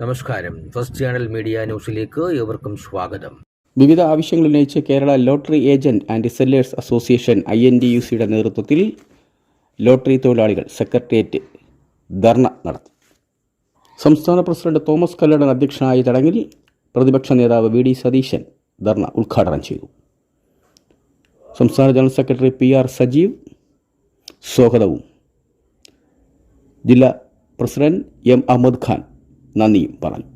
നമസ്കാരം. First channel media ന്യൂസിലേക്ക് ഏവർക്കും സ്വാഗതം. വിവിധ ആവശ്യങ്ങൾ ഉന്നയിച്ച് Kerala lottery agent and sellers association I N D U സിയുടെ നേതൃത്വത്തിൽ ലോട്ടറി തൊഴിലാളികൾ സെക്രട്ടേറിയറ്റ് ധർണ നടത്തി. സംസ്ഥാന പ്രസിഡന്റ് തോമസ് കല്ലടൻ അധ്യക്ഷനായ ചടങ്ങിൽ പ്രതിപക്ഷ നേതാവ് വി ഡി സതീശൻ ധർണ ഉദ്ഘാടനം ചെയ്തു. സംസ്ഥാന general secretary P R Sajeev സ്വാഗതവും. ജില്ലാ പ്രസിഡന്റ് എം അഹമ്മദ് ഖാൻ നന്ദിയും പറഞ്ഞു.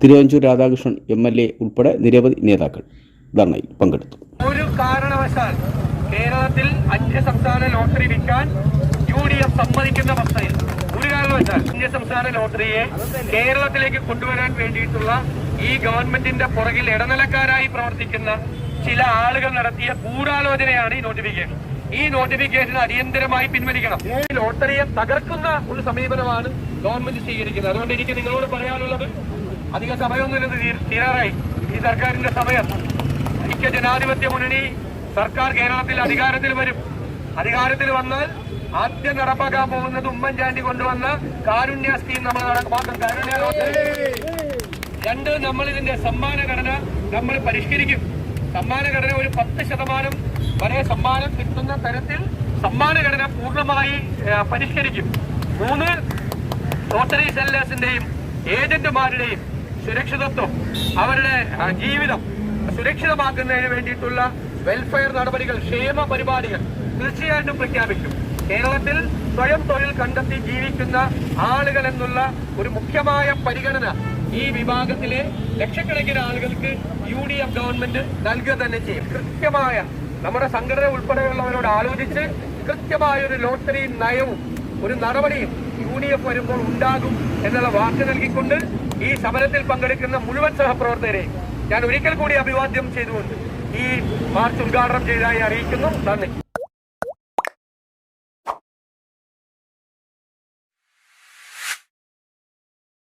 Thiruvanchoor Radhakrishnan M L A ഉൾപ്പെടെ നിരവധി നേതാക്കൾ ധർണയിൽ പങ്കെടുത്തു. ഒരു കാരണവശാൽ കേരളത്തിൽ അന്യ സംസ്ഥാന ലോട്ടറി വിൽക്കാൻ യു ഡി എഫ് സമ്മതിക്കുന്ന അവസ്ഥയിൽ ഒരു കാരണവശാൽ അന്യ സംസ്ഥാന ലോട്ടറിയെ കേരളത്തിലേക്ക് കൊണ്ടുവരാൻ വേണ്ടിയിട്ടുള്ള ഈ ഗവൺമെന്റിന്റെ പുറകിൽ ഇടനിലക്കാരായി പ്രവർത്തിക്കുന്ന ചില ആളുകൾ നടത്തിയ ഗൂഢാലോചനയാണ് ഈ നോട്ടിഫിക്കേഷൻ. ഈ നോട്ടിഫിക്കേഷൻ അടിയന്തരമായി പിൻവലിക്കണം. ഈ ലോട്ടറിയെ തകർക്കുന്ന ഒരു സമീപനമാണ് ഗവൺമെന്റ് സ്വീകരിക്കുന്നത്. അതുകൊണ്ട് എനിക്ക് നിങ്ങളോട് പറയാനുള്ളത് അധിക സമയമൊന്നുമില്ലെന്ന് തീരാറായി. ഈ സർക്കാരിന്റെ സമയം. ഐക്യ ജനാധിപത്യ മുന്നണി സർക്കാർ കേരളത്തിൽ അധികാരത്തിൽ വരും. അധികാരത്തിൽ വന്നാൽ ആദ്യം നടപ്പാക്കാൻ പോകുന്നത് ഉമ്മൻചാണ്ടി കൊണ്ടുവന്ന കാരുണ്യ സ്കീം നമ്മൾ നടപ്പാക്കും. കാരുണ്യ രണ്ട് നമ്മൾ ഇതിന്റെ സമ്മാന ഘടന നമ്മൾ പരിഷ്കരിക്കും. സമ്മാന ഘടന ഒരു പത്ത് ശതമാനം വരെ സമ്മാനം കിട്ടുന്ന തരത്തിൽ സമ്മാനഘടന പൂർണമായി പരിഷ്കരിക്കും. മൂന്ന് ലോട്ടറി സെല്ലേഴ്സിന്റെയും ഏജന്റുമാരുടെയും സുരക്ഷിതത്വം അവരുടെ ജീവിതം സുരക്ഷിതമാക്കുന്നതിന് വേണ്ടിയിട്ടുള്ള വെൽഫെയർ നടപടികൾ ക്ഷേമ പരിപാടികൾ തീർച്ചയായിട്ടും പ്രഖ്യാപിക്കും. കേരളത്തിൽ സ്വയം തൊഴിൽ കണ്ടെത്തി ജീവിക്കുന്ന ആളുകൾ എന്നുള്ള ഒരു മുഖ്യമായ പരിഗണന ഈ വിഭാഗത്തിലെ ലക്ഷക്കണക്കിന് ആളുകൾക്ക് യു ഡി എഫ് ഗവൺമെന്റ് നൽകുക തന്നെ ചെയ്യും. കൃത്യമായ നമ്മുടെ സംഘടന ഉൾപ്പെടെയുള്ളവരോട് ആലോചിച്ച് കൃത്യമായ ഒരു ലോട്ടറി നയവും ഒരു നടപടിയും യു ഡി എഫ് വരുമ്പോൾ ഉണ്ടാകും എന്നുള്ള വാക്ക് നൽകിക്കൊണ്ട് ഈ സമരത്തിൽ പങ്കെടുക്കുന്ന മുഴുവൻ സഹപ്രവർത്തകരെയും ഞാൻ ഒരിക്കൽ കൂടി അഭിവാദ്യം ചെയ്തുകൊണ്ട് ഈ മാർച്ച് ഉദ്ഘാടനം ചെയ്തതായി അറിയിക്കുന്നു. നന്ദി.